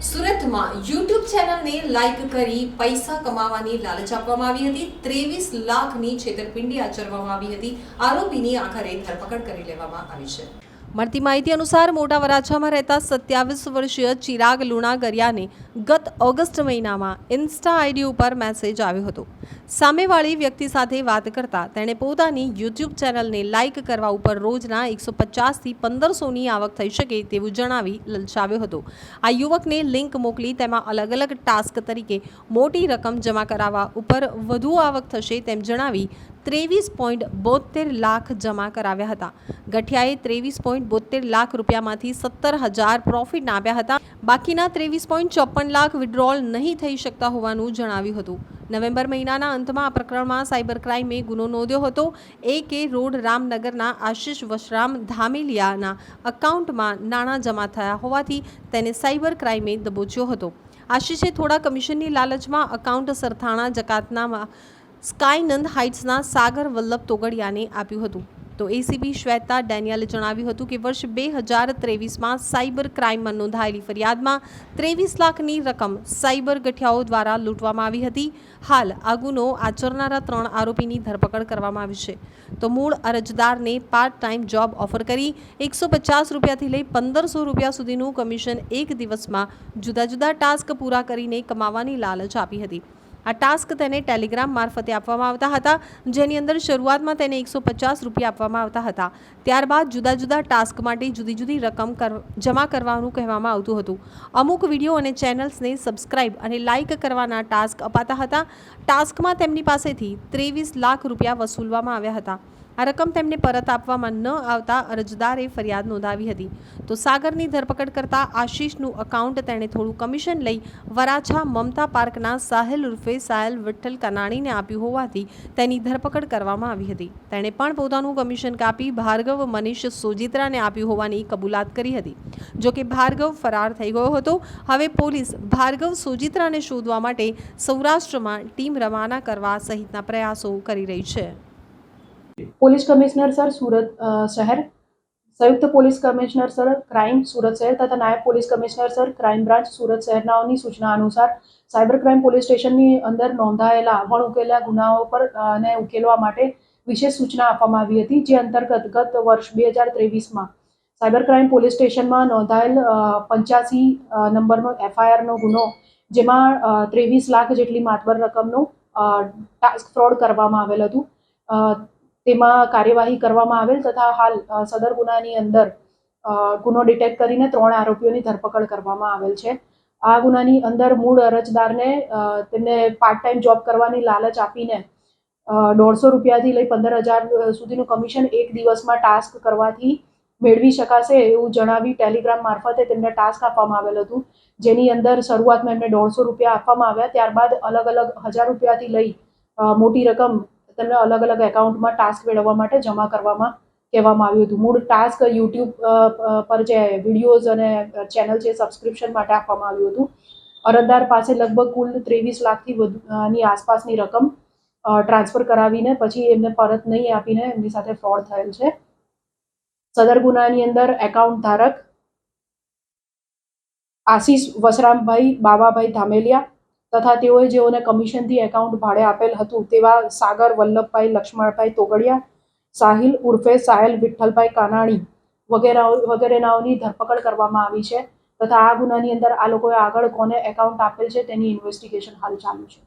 સુરતમાં યુટ્યુબ ચેનલને લાઈક કરી પૈસા કમાવાની લાલચ આપવામાં આવી હતી. ત્રેવીસ લાખની છેતરપિંડી આચરવામાં આવી હતી. આરોપીની આખરે ધરપકડ કરી લેવામાં આવી છે. મળતી માહિતી અનુસાર મોટા વરાછામાં રહેતા સત્યાવીસ વર્ષીય ચિરાગ લુણાગરિયાને ગત ઓગસ્ટ મહિનામાં ઇન્સ્ટા આઈડી ઉપર મેસેજ આવ્યો હતો. સામેવાળી વ્યક્તિ સાથે વાત કરતા તેણે પોતાની યુટ્યુબ ચેનલને લાઇક કરવા ઉપર રોજના એકસો પચાસથી પંદરસોની આવક થઈ શકે તેવું જણાવી લલચાવ્યો હતો. આ યુવકને લિંક મોકલી તેમાં અલગ અલગ ટાસ્ક તરીકે મોટી રકમ જમા કરાવવા ઉપર વધુ આવક થશે તેમ જણાવી ત્રેવીસ પોઈન્ટ બોતેર લાખ જમા કરાવ્યા હતા. ગઠિયાએ ત્રેવીસ પોઈન્ટ બોતેર લાખ રૂપિયામાંથી સત્તર હજાર પ્રોફિટ આપ્યા હતા. બાકીના ત્રેવીસ પોઈન્ટ ચોપન લાખ વિડ્રોલ નહીં થઈ શકતા હોવાનું જણાવ્યું હતું. નવેમ્બર મહિનાના અંતમાં આ પ્રકરણમાં સાયબર ક્રાઇમે ગુનો નોંધ્યો હતો. એ કે રોડ રામનગરના આશિષ વશરામ ધામેલિયાના અકાઉન્ટમાં નાણાં જમા થયા હોવાથી તેને સાયબર ક્રાઇમે દબોચ્યો હતો. આશિષે થોડા કમિશનની લાલચમાં અકાઉન્ટ સરથાણા જકાતનામાં સ્કાયનંદ હાઇટ્સના સાગર વલ્લભ તોગડિયાને આપ્યું હતું. તો એસીબી શ્વેતા ડેનિયલે જણાવ્યું હતું કે વર્ષ બે હજાર ત્રેવીસમાં સાયબર ક્રાઇમમાં નોંધાયેલી ફરિયાદમાં ત્રેવીસ લાખની રકમ સાયબર ગઠિયાઓ દ્વારા લૂંટવામાં આવી હતી. હાલ આ ગુનો આચરનારા ત્રણ આરોપીની ધરપકડ કરવામાં આવી છે. તો મૂળ અરજદારને પાર્ટ ટાઈમ જોબ ઓફર કરી એકસો પચાસ રૂપિયાથી લઈ પંદરસો રૂપિયા સુધીનું કમિશન એક દિવસમાં જુદા જુદા ટાસ્ક પૂરા કરીને કમાવાની લાલચ આપી હતી. આ ટાસ્ક તેને ટેલિગ્રામ મારફતે આપવામાં આવતા હતા, જેની અંદર શરૂઆતમાં તેને એકસો પચાસ રૂપિયા આપવામાં આવતા હતા. ત્યારબાદ જુદા જુદા ટાસ્ક માટે જુદી જુદી રકમ જમા કરવાનું કહેવામાં આવતું હતું. અમુક વીડિયો અને ચેનલ્સને સબસ્ક્રાઇબ અને લાઇક કરવાના ટાસ્ક અપાતા હતા. ટાસ્કમાં તેમની પાસેથી ત્રેવીસ લાખ રૂપિયા વસૂલવામાં આવ્યા હતા. આ રકમ તેમને પરત આપવામાં ન આવતા અરજદારે ફરિયાદ નોંધાવી હતી. તો સાગરની ધરપકડ કરતા આશીષનું અકાઉન્ટ તેણે થોડું કમિશન લઈ વરાછા મમતા પાર્કના સાહેલ ઉર્ફે સાહેલ વિઠ્ઠલ કનાણીને આપ્યું હોવાથી તેની ધરપકડ કરવામાં આવી હતી. તેણે પણ પોતાનું કમિશન કાપી ભાર્ગવ મનીષ સોજિત્રાને આપ્યું હોવાની કબૂલાત કરી હતી. જોકે ભાર્ગવ ફરાર થઈ ગયો હતો. હવે પોલીસ ભાર્ગવ સોજિત્રાને શોધવા માટે સૌરાષ્ટ્રમાં ટીમ રવાના કરવા સહિતના પ્રયાસો કરી રહી છે. પોલીસ કમિશનર સર સુરત શહેર. સંયુક્ત police commissioner sir crime Surat શહેર તથા નાયબ police commissioner sir crime branch Surat શહેરનાઓની સૂચના અનુસાર સાયબર ક્રાઇમ પોલીસ સ્ટેશનની અંદર નોંધાયેલા અવણ ઉકેલા ગુનાઓ પર અને ઉકેલવા માટે વિશેષ સૂચના આપવામાં આવી હતી, જે અંતર્ગત ગત વર્ષ બે હજાર ત્રેવીસમાં સાયબર ક્રાઇમ પોલીસ સ્ટેશનમાં નોંધાયેલ પંચ્યાસી નંબરનો એફઆઈઆરનો ગુનો, જેમાં ત્રેવીસ લાખ જેટલી માતબર રકમનું ટાસ્ક ફ્રોડ કરવામાં આવેલ હતું. તેમાં કાર્યવાહી કરવામાં આવેલ તથા હાલ સદર ગુનાની અંદર ગુનો ડિટેક્ટ કરીને ત્રણ આરોપીઓની ધરપકડ કરવામાં આવેલ છે. આ ગુનાની અંદર મૂળ અરજદારને તેમને પાર્ટ ટાઈમ જોબ કરવાની લાલચ આપીને દોઢસો રૂપિયાથી લઈ પંદર હજાર સુધીનું કમિશન એક દિવસમાં ટાસ્ક કરવાથી મેળવી શકાશે એવું જણાવી ટેલિગ્રામ મારફતે તેમને ટાસ્ક આપવામાં આવેલ હતું. જેની અંદર શરૂઆતમાં એમને દોઢસો રૂપિયા આપવામાં આવ્યા. ત્યારબાદ અલગ અલગ હજાર રૂપિયાથી લઈ મોટી રકમ તેમને અલગ અલગ એકાઉન્ટમાં ટાસ્ક મેળવવા માટે જમા કરવામાં કહેવામાં આવ્યું હતું. મૂળ ટાસ્ક યુટ્યુબ પર જે વિડીયોઝ અને ચેનલ છે સબસ્ક્રિપ્શન માટે આપવામાં આવ્યું હતું. અરજદાર પાસે લગભગ કુલ ત્રેવીસ લાખથી વધુ ની આસપાસની રકમ ટ્રાન્સફર કરાવીને પછી એમને પરત નહીં આપીને એમની સાથે ફ્રોડ થયેલ છે. સદર ગુનાની અંદર એકાઉન્ટ ધારક આશીષ વસરામભાઈ બાવાભાઈ ધામેલિયા તથા તેઓએ જેઓને કમિશનથી એકાઉન્ટ ભાડે આપેલ હતું તેવા સાગર, વલ્લભભાઈ, લક્ષ્મણભાઈ તોગડિયા, સાહિલ ઉર્ફે સાહેલ વિઠ્ઠલભાઈ કાનાણી વગેરે વગેરેનાઓની ધરપકડ કરવામાં આવી છે તથા આ ગુનાની અંદર આ લોકોએ આગળ કોને એકાઉન્ટ આપેલ છે તેની ઇન્વેસ્ટિગેશન હાલ ચાલુ છે.